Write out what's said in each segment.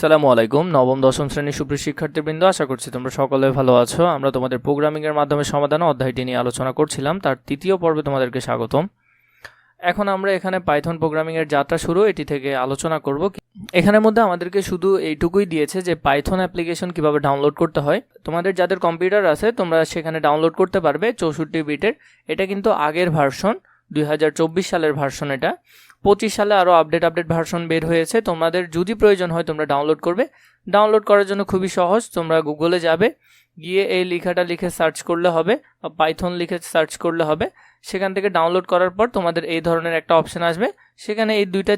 আসসালামু আলাইকুম। নবম, দশম শ্রেণির সুপ্রিয় শিক্ষার্থীবৃন্দ, আশা করছি তোমরা সকলে ভালো আছো। আমরা তোমাদের প্রোগ্রামিংয়ের মাধ্যমে সমাধান অধ্যায়টি নিয়ে আলোচনা করছিলাম। তার তৃতীয় পর্বে তোমাদেরকে স্বাগতম। এখন আমরা এখানে পাইথন প্রোগ্রামিংয়ের যাত্রা শুরু, এটি থেকে আলোচনা করব। এখানের মধ্যে আমাদেরকে শুধু এইটুকুই দিয়েছে যে পাইথন অ্যাপ্লিকেশন কীভাবে ডাউনলোড করতে হয়। তোমাদের যাদের কম্পিউটার আছে, তোমরা সেখানে ডাউনলোড করতে পারবে চৌষট্টি বিটের। এটা কিন্তু আগের ভার্সন, দুই হাজার চব্বিশ সালের ভার্সন এটা। পঁচিশ সালে আরও আপডেট আপডেট ভার্সন বের হয়েছে। তোমাদের যদি প্রয়োজন হয়, তোমরা ডাউনলোড করবে। ডাউনলোড করার জন্য খুবই সহজ, তোমরা গুগলে যাবে, গিয়ে এই লেখাটা লিখে সার্চ করলে হবে পাইথন লিখে সার্চ করলে হবে। সেখান থেকে ডাউনলোড করার পর তোমাদের এই ধরনের একটা অপশন আসবে। সেখানে এই দুইটা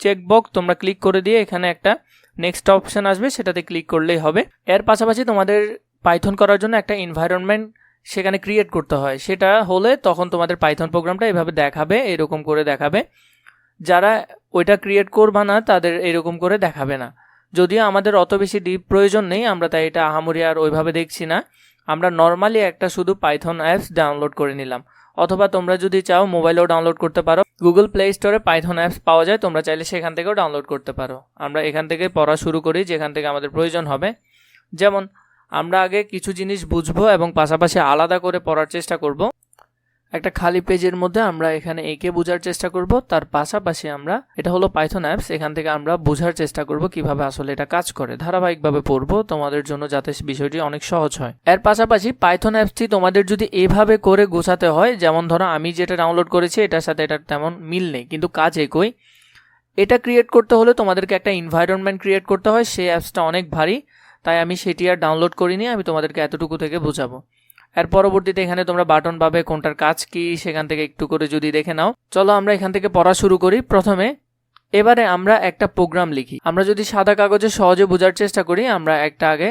চেকবক্স তোমরা ক্লিক করে দিয়ে এখানে একটা নেক্সট অপশন আসবে, সেটাতে ক্লিক করলেই হবে। এর পাশাপাশি তোমাদের পাইথন করার জন্য একটা এনভায়রনমেন্ট সেখানে ক্রিয়েট করতে হয়। সেটা হলে তখন তোমাদের পাইথন প্রোগ্রামটা এভাবে দেখাবে, এরকম করে দেখাবে। যারা ওইটা ক্রিয়েট করবা না, তাদের এরকম করে দেখাবে না। যদিও আমাদের অত বেশি ডিপ প্রয়োজন নেই, আমরা তাই এটা আহামরি আর ওইভাবে দেখছি না। আমরা নর্মালি একটা শুধু পাইথন অ্যাপস ডাউনলোড করে নিলাম। অথবা তোমরা যদি চাও মোবাইলেও ডাউনলোড করতে পারো। গুগল প্লে স্টোরে পাইথন অ্যাপস পাওয়া যায়, তোমরা চাইলে সেখান থেকেও ডাউনলোড করতে পারো। আমরা এখান থেকে পড়া শুরু করি, যেখান থেকে আমাদের প্রয়োজন হবে। যেমন, আমরা আগে কিছু জিনিস বুঝব এবং পাশাপাশি আলাদা করে পড়ার চেষ্টা করব। একটা খালি পেজের মধ্যে আমরা এখানে এঁকে বোঝার চেষ্টা করব, তার পাশাপাশি আমরা, এটা হলো পাইথন অ্যাপস এখান থেকে আমরা বোঝার চেষ্টা করব কীভাবে আসলে এটা কাজ করে। ধারাবাহিকভাবে পড়ব তোমাদের জন্য যাতে বিষয়টি অনেক সহজ হয়। এর পাশাপাশি পাইথন অ্যাপসটি তোমাদের যদি এভাবে করে গোছাতে হয়, যেমন ধরো আমি যেটা ডাউনলোড করেছি, এটার সাথে এটার তেমন মিল নেই, কিন্তু কাজ একই। এটা ক্রিয়েট করতে হলে তোমাদেরকে একটা এনভায়রনমেন্ট ক্রিয়েট করতে হয়, সেই অ্যাপসটা অনেক ভারী, তাই আমি সেটি আর ডাউনলোড করিনি, আমি তোমাদেরকে এতটুকু থেকে বোঝাবো। এর পরবর্তীতে এখানে তোমরা বাটন পাবে কোনটার কাজ কি, সেখান থেকে একটু করে যদি দেখে নাও। চলো আমরা এখান থেকে পড়া শুরু করি। প্রথমে এবারে আমরা একটা প্রোগ্রাম লিখি। আমরা যদি সাদা কাগজে সহজে বোঝার চেষ্টা করি, আমরা একটা আগে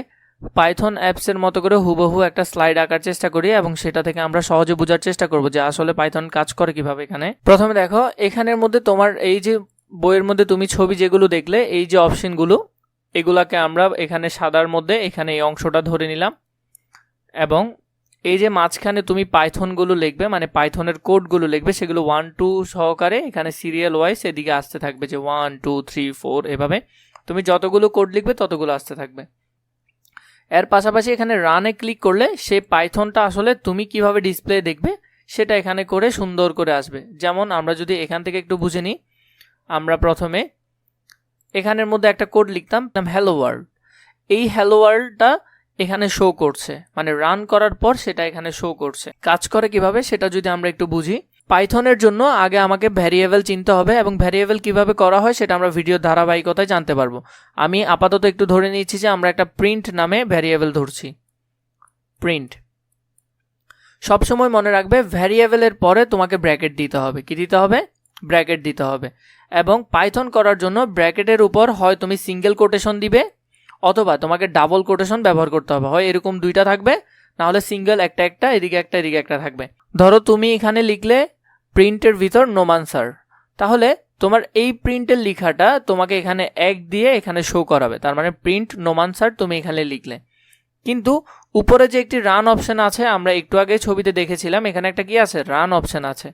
পাইথন অ্যাপসের মতো করে হুবহু একটা স্লাইড আঁকার চেষ্টা করি এবং সেটা থেকে আমরা সহজে বোঝার চেষ্টা করব যে আসলে পাইথন কাজ করে কীভাবে এখানে। প্রথমে দেখো, এখানের মধ্যে তোমার এই যে বইয়ের মধ্যে তুমি ছবি যেগুলো দেখলে, এই যে অপশনগুলো, এগুলাকে আমরা এখানে সাদার মধ্যে এখানে এই অংশটা ধরে নিলাম এবং এই যে মাঝখানে তুমি পাইথনগুলো লিখবে মানে পাইথনের কোডগুলো লিখবে, সেগুলো ওয়ান টু সহকারে এখানে সিরিয়াল ওয়াইজ এদিকে আসতে থাকবে যে ওয়ান টু থ্রি ফোর এভাবে। তুমি যতগুলো কোড লিখবে ততগুলো আসতে থাকবে। এর পাশাপাশি এখানে রানে ক্লিক করলে সেই পাইথনটা আসলে তুমি কীভাবে ডিসপ্লে দেখবে, সেটা এখানে করে সুন্দর করে আসবে। যেমন আমরা যদি এখান থেকে একটু বুঝে নিই, আমরা প্রথমে এখানের মধ্যে একটা কোড লিখতাম হ্যালো ওয়ার্ল্ড এই হ্যালো ওয়ার্ল্ডটা এখানে শো করছে। মানে রান করার পর সেটা এখানে শো করছে। কাজ করে কীভাবে সেটা যদি আমরা একটু বুঝি। পাইথনের জন্য আগে আমাকে ভ্যারিয়েবল চিনতে হবে এবং ভ্যারিয়েবল কীভাবে করা হয় সেটা আমরা ভিডিও ধারাবাহিকতায় জানতে পারব। আমি আপাতত একটু ধরে নিয়েছি যে আমরা একটা প্রিন্ট নামে ভ্যারিয়েবল ধরছি। প্রিন্ট সবসময় মনে রাখবে ভ্যারিয়েবলের পরে তোমাকে ব্র্যাকেট দিতে হবে। কি দিতে হবে? ব্র্যাকেট দিতে হবে। এবং পাইথন করার জন্য ব্র্যাকেটের উপর হয় তুমি সিঙ্গেল কোটেশন দিবে। অথবা তোমাকে ডাবল কোটেশন ব্যবহার করতে হবে। হয় এরকম দুইটা থাকবে, নাহলে সিঙ্গেল একটা একটা, এদিকে একটা এদিকে একটা থাকবে। ধরো তুমি এখানে লিখলে প্রিন্টের ভিতর নোমানসার তাহলে তোমার এই প্রিন্টের লেখাটা তোমাকে এখানে এক দিয়ে এখানে শো করাবে। তার মানে প্রিন্ট নোমানসার তুমি এখানে লিখলে। কিন্তু উপরে যে একটি রান অপশন আছে, আমরা একটু আগে ছবিতে দেখেছিলাম, এখানে একটা কি আছে? রান অপশন আছে।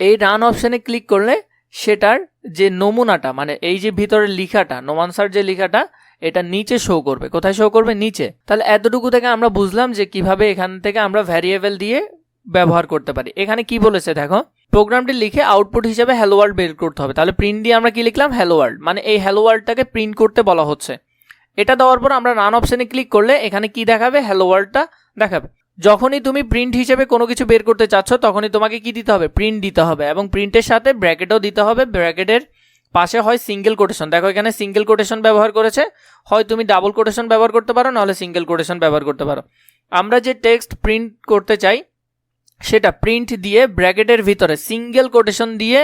এই রান অপশনে ক্লিক করলে সেটার যে নমুনাটা মানে এই যে ভিতরের লিখাটা নোমানসার যে লিখাটা, এটা নিচে শো করবে। কোথায় শো করবে? নিচে। তাহলে এতটুকু থেকে আমরা বুঝলাম যে কীভাবে এখান থেকে আমরা ভ্যারিয়েবল দিয়ে ব্যবহার করতে পারি। এখানে কি বলেছে দেখো? প্রোগ্রামটি লিখে আউটপুট হিসেবে হ্যালো ওয়ার্ল্ড বের করতে হবে। তাহলে প্রিন্ট দিয়ে আমরা কি লিখলাম? হ্যালো ওয়ার্ল্ড মানে এই হ্যালো ওয়ার্ল্ডটাকে প্রিন্ট করতে বলা হচ্ছে। এটা দেওয়ার পর আমরা রান অপশনে ক্লিক করলে এখানে কি দেখাবে? হ্যালো ওয়ার্ল্ডটা দেখাবে। যখনই তুমি প্রিন্ট হিসেবে কোনো কিছু বের করতে চাচ্ছ, তখনই তোমাকে কি দিতে হবে? প্রিন্ট দিতে হবে। এবং প্রিন্টের সাথে ব্র্যাকেটও দিতে হবে। ব্র্যাকেটের পাশে হয় সিঙ্গেল কোটেশন দেখো এখানে সিঙ্গেল কোটেশন ব্যবহার করেছে। হয় তুমি ডাবল কোটেশন ব্যবহার করতে পারো, নাহলে সিঙ্গেল কোটেশন ব্যবহার করতে পারো। আমরা যে টেক্সট প্রিন্ট করতে চাই, সেটা প্রিন্ট দিয়ে ব্র্যাকেটের ভিতরে সিঙ্গেল কোটেশন দিয়ে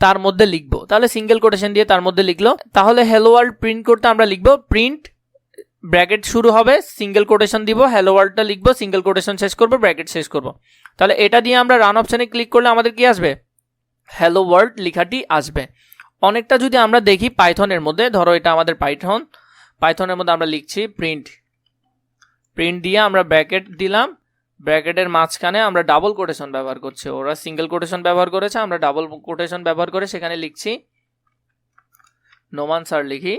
তার মধ্যে লিখব। তাহলে সিঙ্গেল কোটেশন দিয়ে তার মধ্যে লিখলো। তাহলে হ্যালো ওয়ার্ল্ড প্রিন্ট করতে আমরা লিখব প্রিন্ট ব্র্যাকেট শুরু হবে সিঙ্গেল কোটেশন দিব হ্যালো ওয়ার্ডটা লিখব সিঙ্গেল কোটেশন শেষ করব, ব্র্যাকেট শেষ করব। তাহলে এটা দিয়ে আমরা রান অপশানে ক্লিক করলে আমাদের কি আসবে? হ্যালো ওয়ার্ল্ড লেখাটি আসবে। অনেকটা যদি আমরা দেখি পাইথনের মধ্যে, ধরো এটা আমাদের পাইথন পাইথনের মধ্যে আমরা লিখছি প্রিন্ট প্রিন্ট দিয়ে আমরা ব্র্যাকেট দিলাম, ব্র্যাকেটের মাঝখানে আমরা ডাবল কোটেশন ব্যবহার করছি। ওরা সিঙ্গেল কোটেশন ব্যবহার করেছে, আমরা ডাবল কোটেশন ব্যবহার করে সেখানে লিখছি নোমান স্যার লিখি।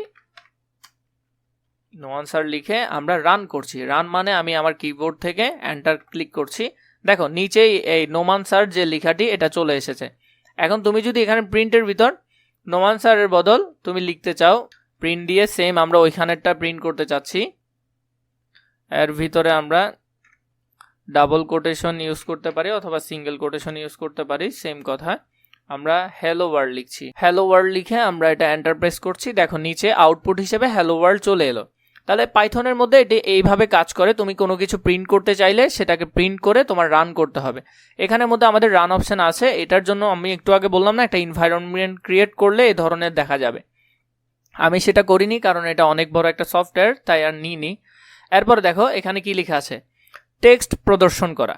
নো আনসার লিখে আমরা রান করছি। রান মানে আমি আমার কিবোর্ড থেকে এন্টার ক্লিক করছি। দেখো, নিচেই এই নোমানসার যে লেখাটি, এটা চলে এসেছে। এখন তুমি যদি এখানে প্রিন্টের ভিতর নোমানসারের বদল তুমি লিখতে চাও প্রিন্ট দিয়ে সেম আমরা ওইখানেরটা প্রিন্ট করতে চাচ্ছি। এর ভিতরে আমরা ডাবল কোটেশন ইউজ করতে পারি অথবা সিঙ্গেল কোটেশন ইউজ করতে পারি সেম কথা। আমরা হ্যালো ওয়ার্ল্ড লিখছি। হ্যালো ওয়ার্ল্ড লিখে আমরা এটা এন্টার প্রেস করছি। দেখো, নিচে আউটপুট হিসেবে হ্যালো ওয়ার্ল্ড চলে এলো। তাহলে পাইথনের মধ্যে এটি এইভাবে কাজ করে, তুমি কোনো কিছু প্রিন্ট করতে চাইলে সেটাকে প্রিন্ট করে তোমার রান করতে হবে। এখানের মধ্যে আমাদের রান অপশান আছে, এটার জন্য আমি একটু আগে বললাম না, একটা ইনভায়রনমেন্ট ক্রিয়েট করলে এই ধরনের দেখা যাবে। আমি সেটা করিনি, কারণ এটা অনেক বড় একটা সফটওয়্যার তাই আর নিই নিইনি। এরপর দেখো, এখানে কি লেখা আছে? টেক্সট প্রদর্শন করা।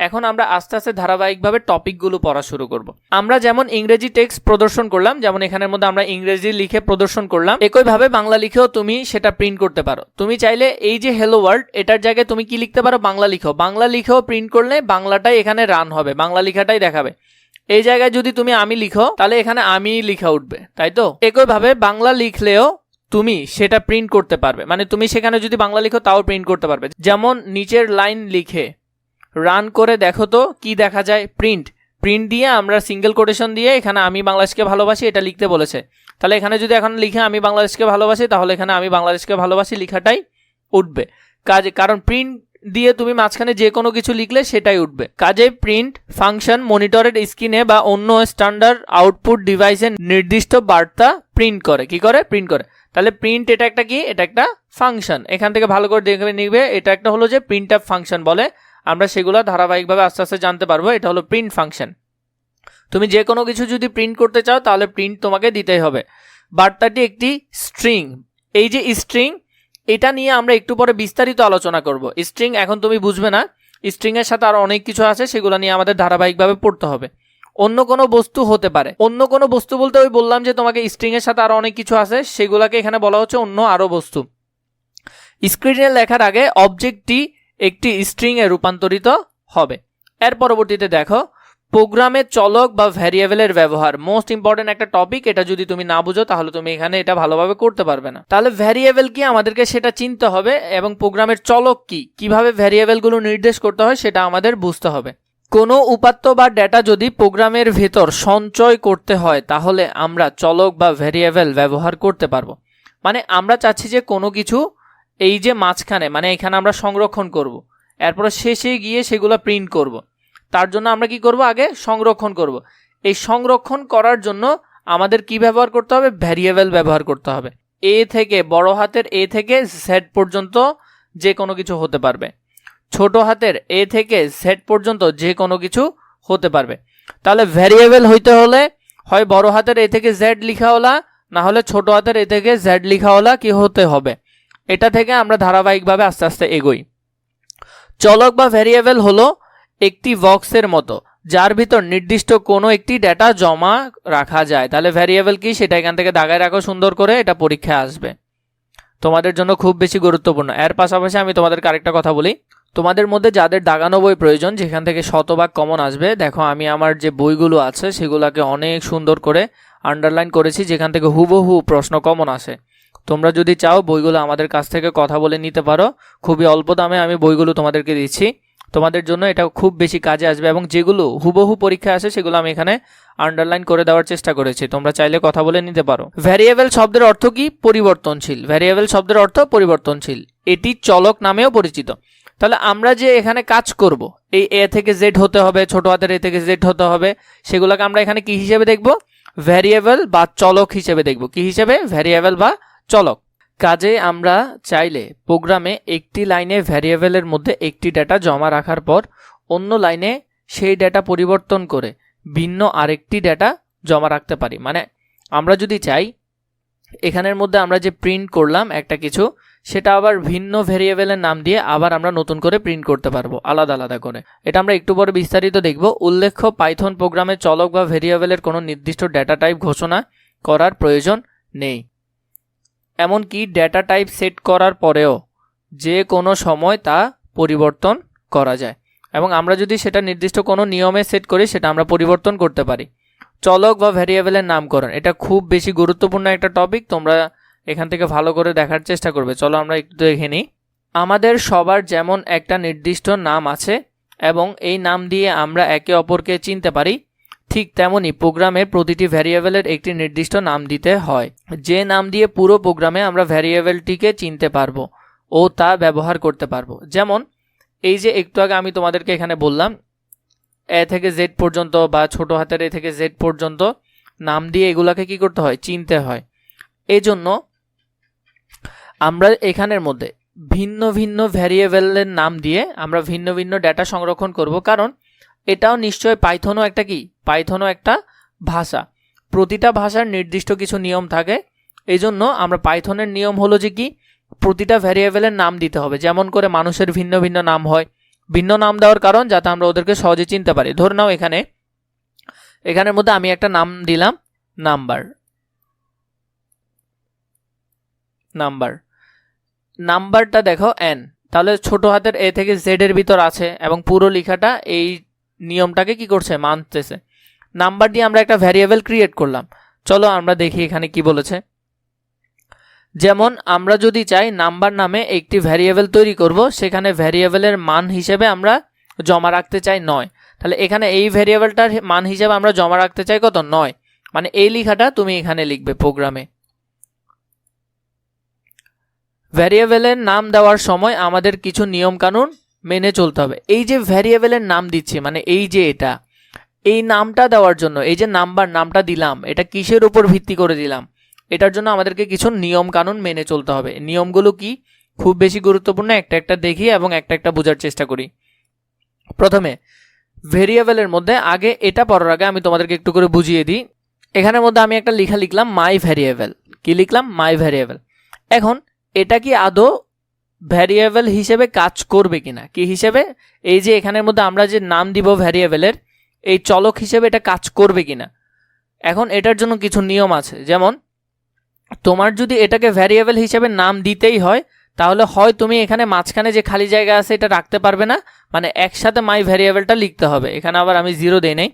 এখন আমরা আস্তে আস্তে ধারাবাহিকভাবে টপিকগুলো পড়া শুরু করব। আমরা যেমন ইংরেজি টেক্সট প্রদর্শন করলাম, যেমন এখানের মধ্যে আমরা ইংরেজি লিখে প্রদর্শন করলাম, একইভাবে বাংলা লিখেও তুমি সেটা প্রিন্ট করতে পারো। তুমি চাইলে এই যে হ্যালো ওয়ার্ল্ড এটার জায়গায় তুমি কি লিখতে পারো? বাংলা লিখো। বাংলা লিখেও প্রিন্ট করলে বাংলাটাই এখানে রান হবে, বাংলা লেখাটাই দেখাবে। এই জায়গায় যদি তুমি আমি লিখো, তাহলে এখানে আমি লিখা উঠবে, তাই তো? একইভাবে বাংলা লিখলেও তুমি সেটা প্রিন্ট করতে পারবে। মানে তুমি সেখানে যদি বাংলা লিখো, তাও প্রিন্ট করতে পারবে। যেমন নিচের লাইন লিখে রান করে দেখো তো কি দেখা যায়। প্রিন্ট প্রিন্ট দিয়ে আমরা সিঙ্গেল কোটেশন দিয়ে এখানে আমি বাংলাদেশকে ভালোবাসি, এটা লিখতে বলেছে। তাহলে এখানে যদি এখন লিখে আমি বাংলাদেশকে ভালোবাসি, তাহলে এখানে আমি বাংলাদেশকে ভালোবাসি লেখাটাই উঠবে। কাজ, কারণ প্রিন্ট দিয়ে তুমি মাঝখানে যে কোনো কিছু লিখলে সেটাই উঠবে। কাজে প্রিন্ট ফাংশন মনিটরের স্ক্রিনে বা অন্য স্ট্যান্ডার্ড আউটপুট ডিভাইসে নির্দিষ্ট বার্তা প্রিন্ট করে। কি করে? প্রিন্ট করে। তাহলে প্রিন্ট এটা একটা কি? এটা একটা ফাংশন এখান থেকে ভালো করে দেখবে নিবে, এটা একটা হলো যে প্রিন্ট অ্যাপ ফাংশন বলে। আমরা সেগুলো ধারাবাহিকভাবে আস্তে আস্তে জানতে পারব। এটা হলো প্রিন্ট ফাংশন তুমি যে কোনো কিছু যদি প্রিন্ট করতে চাও, তাহলে প্রিন্ট তোমাকে দিতেই হবে। বার্তাটি একটি স্ট্রিং এই যে স্ট্রিং এটা নিয়ে আমরা একটু পরে বিস্তারিত আলোচনা করব। স্ট্রিং এখন তুমি বুঝবে না। স্ট্রিংয়ের সাথে আরও অনেক কিছু আছে, সেগুলো নিয়ে আমাদের ধারাবাহিকভাবে পড়তে হবে। অন্য কোনো বস্তু হতে পারে। অন্য কোনো বস্তু বলতে ওই বললাম যে তোমাকে স্ট্রিংয়ের সাথে আরও অনেক কিছু আছে, সেগুলোকে এখানে বলা হচ্ছে অন্য আরও বস্তু। স্ক্রিনে লেখার আগে অবজেক্টটি একটি স্ট্রিংয়ে রূপান্তরিত হবে। এর পরবর্তীতে দেখো প্রোগ্রামের চলক বা ভ্যারিয়েবলের ব্যবহার। মোস্ট ইম্পর্টেন্ট একটা টপিক, এটা যদি তুমি না বুঝো, তাহলে তুমি এখানে এটা ভালোভাবে করতে পারবে না। তাহলে ভ্যারিয়েবল কি? আমাদেরকে সেটা চিনতে হবে, এবং প্রোগ্রামের চলক কি? কীভাবে ভ্যারিয়েবলগুলো নির্দেশ করতে হয়, সেটা আমাদের বুঝতে হবে। কোনো উপাত্ত বা ডেটা যদি প্রোগ্রামের ভেতর সঞ্চয় করতে হয়, তাহলে আমরা চলক বা ভ্যারিয়েবল ব্যবহার করতে পারব। মানে আমরা চাচ্ছি যে কোনো কিছু এই যে মাঝখানে মানে এখানে আমরা সংরক্ষণ করব। এরপরে শেষে গিয়ে সেগুলো প্রিন্ট করব। তার জন্য আমরা কি করব আগে সংরক্ষণ করব। এই সংরক্ষণ করার জন্য আমাদের কি ব্যবহার করতে হবে ভ্যারিয়েবল ব্যবহার করতে হবে এ থেকে বড় হাতের এ থেকে জেড পর্যন্ত যে কোনো কিছু হতে পারবে ছোট হাতের এ থেকে জেড পর্যন্ত যে কোনো কিছু হতে পারবে তাহলে ভ্যারিয়েবল হইতে হলে হয় বড় হাতের এ থেকে জেড লিখাওয়ালা না হলে ছোট হাতের এ থেকে জেড লিখাওয়ালা কি হতে হবে এটা থেকে আমরা ধারাবাহিকভাবে আস্তে আস্তে এগোই। চলক বা ভ্যারিয়েবল হলো একটি বক্সের মতো, যার ভিতর নির্দিষ্ট কোনো একটি ডেটা জমা রাখা যায়। তাহলে ভ্যারিয়েবল কি? সেটা এখান থেকে দাগায় রাখো সুন্দর করে, এটা পরীক্ষায় আসবে। তোমাদের জন্য খুব বেশি গুরুত্বপূর্ণ। এর পাশাপাশি আমি তোমাদেরকে আরেকটা কথা বলি। তোমাদের মধ্যে যাদের দাগানো বই প্রয়োজন, যেখান থেকে শতভাগ কমন আসবে, দেখো আমি আমার যে বইগুলো আছে, সেগুলোকে অনেক সুন্দর করে আন্ডারলাইন করেছি, যেখান থেকে হুবহু প্রশ্ন কমন আসে। তোমরা যদি চাও বইগুলো আমাদের কাছ থেকে কথা বলে নিতে পারো। খুবই অল্প দামে আমি বইগুলো তোমাদেরকে দিচ্ছি। তোমাদের জন্য এটা খুব বেশি কাজে আসবে এবং যেগুলো হুবহু পরীক্ষা আসে সেগুলো আমি এখানে আন্ডারলাইন করে দেওয়ার চেষ্টা করেছি। তোমরা চাইলে কথা বলে নিতে পারো। ভ্যারিয়েবল শব্দের অর্থ কি? পরিবর্তনশীল। ভ্যারিয়েবল শব্দের অর্থ পরিবর্তনশীল। এটি চলক নামেও পরিচিত। তাহলে আমরা যে এখানে কাজ করব, এই এ থেকে জেড হতে হবে, ছোট হাতের এ থেকে জেড হতে হবে, সেগুলোকে আমরা এখানে কি হিসেবে দেখব? ভ্যারিয়েবল বা চলক হিসেবে দেখব। কি হিসেবে? ভ্যারিয়েবল বা চলক কাজে আমরা চাইলে প্রোগ্রামে একটি লাইনে ভ্যারিয়েবলের মধ্যে একটি ডেটা জমা রাখার পর অন্য লাইনে সেই ডেটা পরিবর্তন করে ভিন্ন আরেকটি ডেটা জমা রাখতে পারি। মানে আমরা যদি চাই, এখানের মধ্যে আমরা যে প্রিন্ট করলাম একটা কিছু, সেটা আবার ভিন্ন ভেরিয়েবলের নাম দিয়ে আবার আমরা নতুন করে প্রিন্ট করতে পারব, আলাদা আলাদা করে। এটা আমরা একটু পরে বিস্তারিত দেখব। উল্লেখ্য পাইথন প্রোগ্রামে চলক বা ভেরিয়েবলের কোনো নির্দিষ্ট ডেটা টাইপ ঘোষণা করার প্রয়োজন নেই। এমনকি ডেটা টাইপ সেট করার পরেও যে কোনো সময় তা পরিবর্তন করা যায়। এবং আমরা যদি সেটা নির্দিষ্ট কোনো নিয়মে সেট করি, সেটা আমরা পরিবর্তন করতে পারি। চলক বা ভ্যারিয়েবলের নামকরণ, এটা খুব বেশি গুরুত্বপূর্ণ একটা টপিক তোমরা এখান থেকে ভালো করে দেখার চেষ্টা করবে। চলো আমরা একটু দেখে নিই। আমাদের সবার যেমন একটা নির্দিষ্ট নাম আছে, এবং এই নাম দিয়ে আমরা একে অপরকে চিনতে পারি। ঠিক তেমনি প্রোগ্রামে প্রতিটি ভ্যারিয়েবলের একটি নির্দিষ্ট নাম দিতে হয়। যে নাম দিয়ে পুরো প্রোগ্রামে আমরা ভ্যারিয়েবলটিকে চিনতে পারব ও তা ব্যবহার করতে পারব। যেমন, এই যে একটু আগে আমি তোমাদেরকে এখানে বললাম, এ থেকে জেড পর্যন্ত বা ছোট হাতের এ থেকে জেড পর্যন্ত নাম দিয়ে এগুলাকে কি করতে হয়? চিনতে হয়। এই জন্য আমরা এখানের মধ্যে ভিন্ন ভিন্ন ভ্যারিয়েবলের নাম দিয়ে আমরা ভিন্ন ভিন্ন ডেটা সংরক্ষণ করব। কারণ এটাও নিশ্চয় পাইথনও একটা কি? পাইথনও একটা ভাষা। প্রতিটা ভাষার নির্দিষ্ট কিছু নিয়ম থাকে। এই জন্য আমরা পাইথনের নিয়ম হলো যে কি? প্রতিটা ভ্যারিয়েবলের নাম দিতে হবে। যেমন করে মানুষের ভিন্ন ভিন্ন নাম হয়। ভিন্ন নাম দেওয়ার কারণ যাতে আমরা ওদেরকে সহজে চিনতে পারি। ধরে নাও এখানে, এখানের মধ্যে আমি একটা নাম দিলাম, নাম্বার। নাম্বার। নাম্বারটা দেখো এন তাহলে ছোট হাতের এ থেকে জেড এর ভিতর আছে এবং পুরো লেখাটা এই নিয়মটাকে কি করছে? মানতেছে। নাম্বার দিয়ে আমরা একটা ভ্যারিয়েবল ক্রিয়েট করলাম। চলো আমরা দেখি এখানে কি বলেছে। যেমন আমরা যদি চাই নাম্বার নামে একটি ভ্যারিয়েবল তৈরি করব, সেখানে ভ্যারিয়েবলের মান হিসেবে আমরা জমা রাখতে চাই নয়। তাহলে এখানে এই ভ্যারিয়েবলটার মান হিসেবে আমরা জমা রাখতে চাই কত? নয়। মানে এই লেখাটা তুমি এখানে লিখবে প্রোগ্রামে। ভ্যারিয়েবলের নাম দেওয়ার সময় আমাদের কিছু নিয়মকানুন মেনে চলতে হবে। এই যে ভ্যারিয়েবলের নাম দিচ্ছি মানে এই যে এটা, এই নামটা দেওয়ার জন্য, এই যে নাম্বার নামটা দিলাম, এটা কিসের উপর ভিত্তি করে দিলাম, এটার জন্য আমাদেরকে কিছু নিয়ম কানুন মেনে চলতে হবে। নিয়মগুলো কি? খুব বেশি গুরুত্বপূর্ণ, একটা একটা দেখি এবং একটা একটা বোঝার চেষ্টা করি। প্রথমে ভেরিয়েবলের মধ্যে, আগে এটা পড়ার আগে আমি তোমাদেরকে একটু করে বুঝিয়ে দিই। এখানের মধ্যে আমি একটা লেখা লিখলাম মাই ভ্যারিয়েবল কি লিখলাম? মাই ভ্যারিয়েবল এখন, এটা কি আদৌ ভ্যারিয়েবল হিসেবে কাজ করবে কিনা? কি হিসেবে? এই যে এখানের মধ্যে আমরা যে নাম দিব ভ্যারিয়েবলের এই চলক হিসেবে এটা কাজ করবে কিনা? এখন এটার জন্য কিছু নিয়ম আছে। যেমন, তোমার যদি এটাকে ভ্যারিয়েবল হিসেবে নাম দিতেই হয়, তাহলে হয় তুমি এখানে মাঝখানে যে খালি জায়গা আছে এটা রাখতে পারবে না মানে একসাথে মাই ভ্যারিয়েবলটা লিখতে হবে। এখানে আবার আমি জিরো দিই নেই।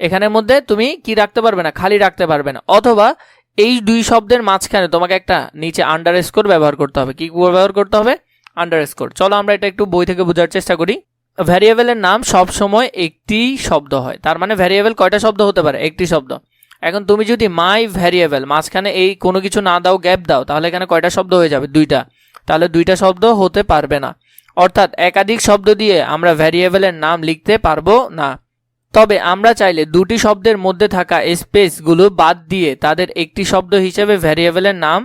এখানের মধ্যে তুমি কি রাখতে পারবে না? খালি রাখতে পারবে না। অথবা এই দুই শব্দের মাঝখানে তোমাকে একটা নিচে আন্ডার স্কোর ব্যবহার করতে হবে। কি ব্যবহার করতে হবে? আন্ডার স্কোর চলো আমরা এটা একটু বই থেকে বোঝার চেষ্টা করি। ভ্যারিয়েবলের নাম সব সময় একটি শব্দ হয়। তার মানে ভ্যারিয়েবল কয়টা শব্দ হতে পারে? একটি শব্দ। এখন তুমি যদি মাই ভ্যারিয়েবল মাঝখানে এই কোনো কিছু না দাও গ্যাপ দাও, তাহলে এখানে কয়টা শব্দ হয়ে যাবে? দুইটা। তাহলে দুইটা শব্দ হতে পারবে না। অর্থাৎ একাধিক শব্দ দিয়ে আমরা ভ্যারিয়েবলের নাম লিখতে পারব না। তবে আমরা চাইলে দুটি শব্দের মধ্যে থাকা স্পেসগুলো বাদ দিয়ে তাদের একটি শব্দ হিসেবে ভ্যারিয়েবলের নাম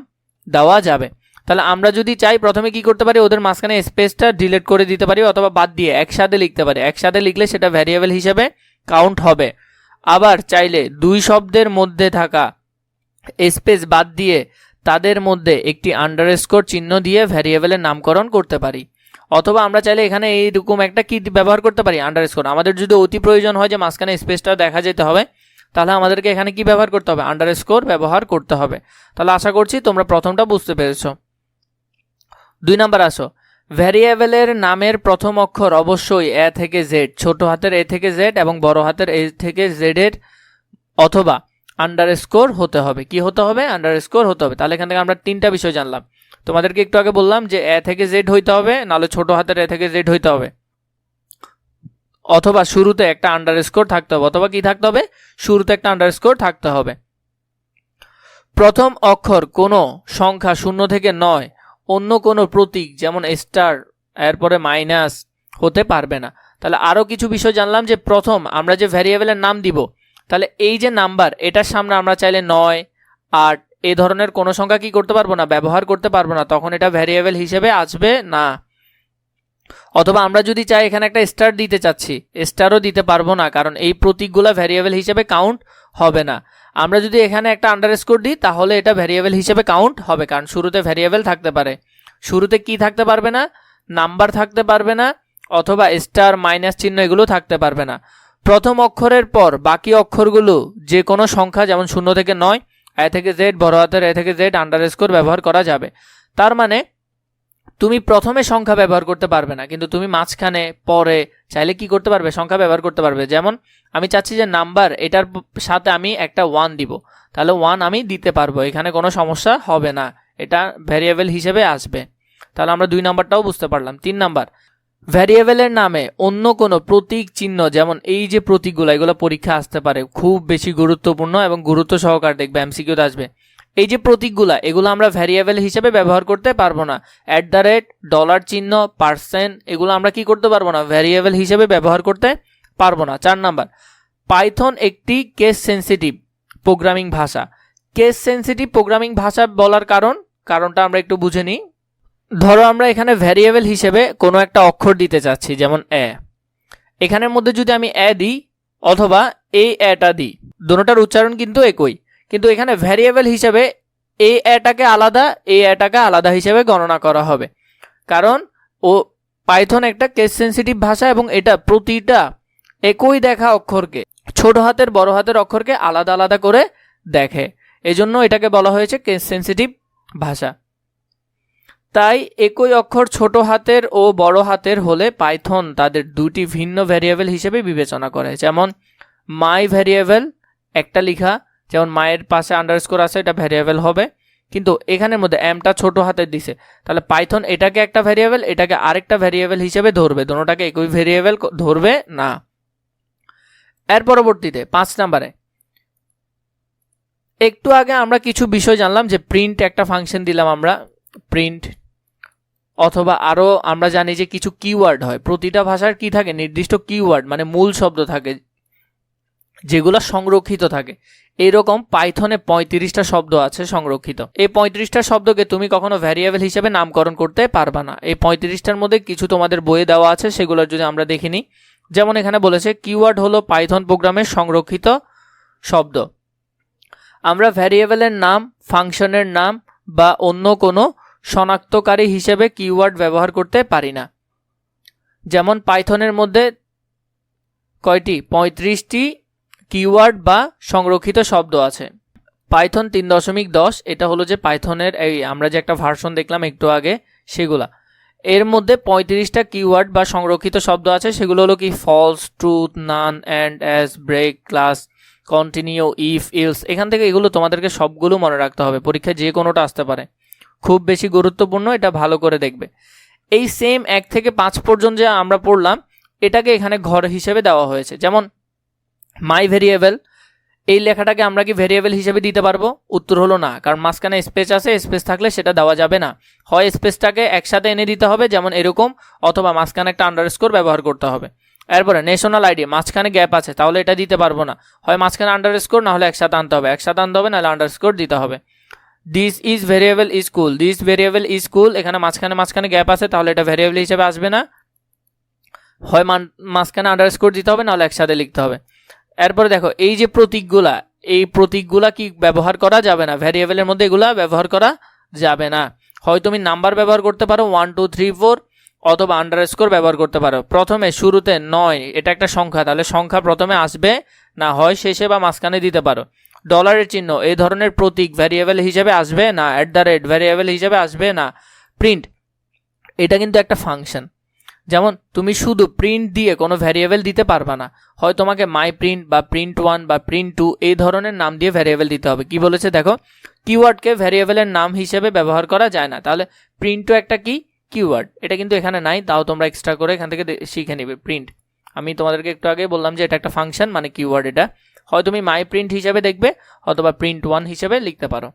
দেওয়া যাবে। তাহলে আমরা যদি চাই প্রথমে কি করতে পারি, ওদের মাঝখানে স্পেসটা ডিলিট করে দিতে পারি অথবা বাদ দিয়ে একসাথে লিখতে পারি। একসাথে লিখলে সেটা ভ্যারিয়েবল হিসেবে কাউন্ট হবে। আবার চাইলে দুই শব্দের মধ্যে থাকা স্পেস বাদ দিয়ে তাদের মধ্যে একটি আন্ডারস্কোর চিহ্ন দিয়ে ভ্যারিয়েবলের নামকরণ করতে পারি। অথবা আমরা চাইলে এখানে এইরকম একটা কি ব্যবহার করতে পারি আন্ডারস্কোর আমাদের যদি অতি প্রয়োজন হয় যে মাঝখানে স্পেসটা দেখা যেতে হবে, তাহলে আমাদেরকে এখানে কি ব্যবহার করতে হবে? আন্ডারস্কোর ব্যবহার করতে হবে। তাহলে আশা করছি তোমরা প্রথমটা বুঝতে পেরেছ। দুই নাম্বার আসো। ভ্যারিয়েবলের নামের প্রথম অক্ষর অবশ্যই এ থেকে জেড ছোট হাতের এ থেকে জেড এবং বড় হাতের এ থেকে জেডের অথবা আন্ডার স্কোর হতে হবে। কি হতে হবে? আন্ডার স্কোর হতে হবে। তাহলে এখান থেকে আমরা তিনটা বিষয় জানলাম। তোমাদেরকে একটু আগে বললাম যে এ থেকে জেড হইতে হবে, নাহলে ছোট হাতের এ থেকে জেড হইতে হবে। অথবা শুরুতে একটা আন্ডার স্কোর থাকতে হবে, অথবা কি থাকতে হবে? শুরুতে একটা আন্ডার স্কোর থাকতে হবে। প্রথম অক্ষর কোনো সংখ্যা শূন্য থেকে নয়, অন্য কোনো প্রতীক যেমন স্টার এরপরে মাইনাস হতে পারবে না। তাহলে আরও কিছু বিষয় জানলাম যে প্রথম আমরা যে ভ্যারিয়েবলের নাম দিব, তাহলে এই যে নাম্বার এটার সামনে আমরা চাইলে নয়, আট এই ধরনের কোনো সংখ্যা কি করতে পারব না, ব্যবহার করতে পারব না, তখন এটা ভ্যারিয়েবল হিসেবে আসবে না। অথবা আমরা যদি চাই এখানে একটা স্টার দিতে চাচ্ছি স্টারও দিতে পারব না, কারণ এই প্রতীকগুলো ভ্যারিয়েবল হিসেবে কাউন্ট হবে না। আমরা যদি এখানে একটা আন্ডার স্কোর দিই, তাহলে এটা ভ্যারিয়েবল হিসেবে কাউন্ট হবে, কারণ শুরুতে ভ্যারিয়েবল থাকতে পারে। শুরুতে কি থাকতে পারবে না? নাম্বার থাকতে পারবে না, অথবা স্টার মাইনাস চিহ্ন এগুলো থাকতে পারবে না। প্রথম অক্ষরের পর বাকি অক্ষরগুলো যে কোনো সংখ্যা, যেমন শূন্য থেকে নয় এ থেকে জেড বড় হাতের এ থেকে জেড আন্ডার স্কোর ব্যবহার করা যাবে। তার মানে তুমি প্রথমে সংখ্যা ব্যবহার করতে পারবে না, কিন্তু তুমি মাঝখানে, পরে চাইলে কি করতে পারবে? সংখ্যা ব্যবহার করতে পারবে। যেমন, আমি চাচ্ছি যে নাম্বার এটার সাথে আমি একটা ওয়ান দিব। তাহলে ওয়ান আমি দিতে পারব। এখানে কোনো সমস্যা হবে না। এটা ভ্যারিয়েবল হিসেবে আসবে। তাহলে আমরা দুই নাম্বারটাও বুঝতে পারলাম। তিন নাম্বার ভ্যারিয়েবলের নামে অন্য কোনো প্রতীক চিহ্ন, যেমন এই যে প্রতীকগুলো, এগুলো পরীক্ষা আসতে পারে। খুব বেশি গুরুত্বপূর্ণ এবং গুরুত্ব সহকার দেখবে এমসিকিউতে আসবে। এই যে প্রতীকগুলা, এগুলো আমরা ভ্যারিয়েবল হিসেবে ব্যবহার করতে পারব না। অ্যাট দ্য রেট ডলার চিহ্ন পার্সেন্ট এগুলো আমরা কি করতে পারব না? ভ্যারিয়েবল হিসেবে ব্যবহার করতে পারব না। চার নাম্বার পাইথন একটি কেস সেন্সিটিভ প্রোগ্রামিং ভাষা। কেস সেন্সিটিভ প্রোগ্রামিং ভাষা বলার কারণ, কারণটা আমরা একটু বুঝে নিই। ধরো আমরা এখানে ভ্যারিয়েবল হিসেবে কোনো একটা অক্ষর দিতে চাচ্ছি, যেমন এ। এখানের মধ্যে যদি আমি এ দিই অথবা এই এটা দিই, দুটোটার উচ্চারণ কিন্তু একই। কিন্তু এখানে ভ্যারিয়েবল হিসেবে এই এটাকে আলাদা এই এটাকে আলাদা হিসেবে গণনা করা হবে। কারণ ও পাইথন একটা কেস সেন্সিটিভ ভাষা এবং এটা প্রতিটা একই দেখা অক্ষরকে, ছোট হাতের, বড় হাতের অক্ষরকে আলাদা আলাদা করে দেখে। এজন্য এটাকে বলা হয়েছে কেস সেন্সিটিভ ভাষা। তাই একই অক্ষর ছোট হাতের ও বড় হাতের হলে পাইথন তাদের দুটি ভিন্ন ভ্যারিয়েবল হিসেবে বিবেচনা করে। যেমন মাই ভ্যারিয়েবল একটা লেখা। যেমন মায়ের পাশে আন্ডারস্কোর আছে, এটা ভ্যারিয়েবল হবে। কিন্তু এখানের মধ্যে এমটা ছোট হাতের দিছে। তাহলে পাইথন এটাকে একটা ভ্যারিয়েবল এটাকে আরেকটা ভ্যারিয়েবল হিসেবে ধরবে। দুটোটাকে একই ভ্যারিয়েবল ধরবে না। এর পরবর্তীতে, পাঁচ নাম্বারে। একটু আগে আমরা কিছু বিষয় জানলাম যে প্রিন্ট একটা ফাংশন দিলাম আমরা। প্রিন্ট অথবা আরও আমরা জানি যে কিছু কিওয়ার্ড হয়। প্রতিটা ভাষার কি থাকে? নির্দিষ্ট কিওয়ার্ড মানে মূল শব্দ থাকে, যেগুলো সংরক্ষিত থাকে। এরকম পাইথনে পঁয়ত্রিশটা শব্দ আছে সংরক্ষিত। এই পঁয়ত্রিশটা শব্দকে তুমি কখনো ভ্যারিয়েবল হিসেবে নামকরণ করতে পারবা না। এই পঁয়ত্রিশটার মধ্যে কিছু তোমাদের বইয়ে দেওয়া আছে সেগুলোর যদি আমরা দেখিনি যেমন এখানে বলেছে কিওয়ার্ড হলো পাইথন প্রোগ্রামের সংরক্ষিত শব্দ। আমরা ভ্যারিয়েবলের নাম ফাংশনের নাম বা অন্য কোনো শনাক্তকারী হিসেবে কিওয়ার্ড ব্যবহার করতে পারি না। যেমন পাইথনের মধ্যে কয়টি? পঁয়ত্রিশটি কিওয়ার্ড বা সংরক্ষিত শব্দ আছে। পাইথন তিন দশমিক দশ, এটা হলো যে পাইথনের এই আমরা যে একটা ভার্সন দেখলাম একটু আগে, সেগুলা। এর মধ্যে পঁয়ত্রিশটা কিওয়ার্ড বা সংরক্ষিত শব্দ আছে, সেগুলো হলো কি false truth none and as break class continue if else এখান থেকে এগুলো তোমাদেরকে সবগুলো মনে রাখতে হবে, পরীক্ষায় যে কোনোটা আসতে পারে। খুব বেশি গুরুত্বপূর্ণ, এটা ভালো করে দেখবে। এই সেম এক থেকে পাঁচ পর্যন্ত যে আমরা পড়লাম, এটাকে এখানে ঘর হিসেবে দেওয়া হয়েছে। যেমন মাই ভেরিয়েবল এই লেখাটাকে আমরা কি ভেরিয়েবল হিসেবে দিতে পারব? উত্তর হলো না, কারণ মাঝখানে স্পেস আছে স্পেস থাকলে সেটা দেওয়া যাবে না। হয় স্পেসটাকে একসাথে এনে দিতে হবে, যেমন এরকম, অথবা মাঝখানে একটা আন্ডারস্কোর ব্যবহার করতে হবে। এরপরে ন্যাশনাল আইডি মাঝখানে গ্যাপ আছে, তাহলে এটা দিতে পারব না। হয় মাঝখানে আন্ডারস্কোর না হলে একসাথে আনতে হবে। একসাথে আনতে হবে নাহলে আন্ডারস্কোর দিতে হবে। This is variable is cool this variable is cool এখানে মাঝখানে মাঝখানে গ্যাপ আছে, তাহলে এটা ভেরিয়েবল হিসেবে আসবে না। হয় মাঝখানে আন্ডারস্কোর দিতে হবে, নাহলে একসাথে লিখতে হবে। এরপরে দেখো, এই যে প্রতীকগুলা, এই প্রতীকগুলা কি ব্যবহার করা যাবে না? ভ্যারিয়েবলের মধ্যে এগুলা ব্যবহার করা যাবে না। হয় তুমি নাম্বার ব্যবহার করতে পারো ওয়ান টু থ্রি ফোর অথবা আন্ডার স্কোর ব্যবহার করতে পারো। প্রথমে শুরুতে নয়, এটা একটা সংখ্যা, তাহলে সংখ্যা প্রথমে আসবে, না হয় শেষে বা মাঝখানে দিতে পারো। ডলারের চিহ্ন, এই ধরনের প্রতীক ভ্যারিয়েবল হিসেবে আসবে না অ্যাট দ্য রেট ভ্যারিয়েবল হিসেবে আসবে না। প্রিন্ট এটা কিন্তু একটা ফাংশন যেমন, তুমি শুধু প্রিন্ট দিয়ে কোনো ভ্যারিয়েবল দিতে পারবা না। হয় তোমাকে মাই প্রিন্ট বা প্রিন্ট ওয়ান বা প্রিন্ট টু এই ধরনের নাম দিয়ে ভ্যারিয়েবল দিতে হবে। কি বলেছে দেখো? কিওয়ার্ডকে ভ্যারিয়েবলের নাম হিসেবে ব্যবহার করা যায় না। তাহলে প্রিন্টও একটা কি? কিওয়ার্ড এটা কিন্তু এখানে নাই, তাও তোমরা এক্সট্রা করে এখান থেকে শিখে নিবে। প্রিন্ট আমি তোমাদেরকে একটু আগে বললাম যে এটা একটা ফাংশন মানে কিওয়ার্ড এটা। হয় তুমি মাই প্রিন্ট হিসেবে দেখবে অথবা প্রিন্ট ওয়ান হিসেবে লিখতে পারো।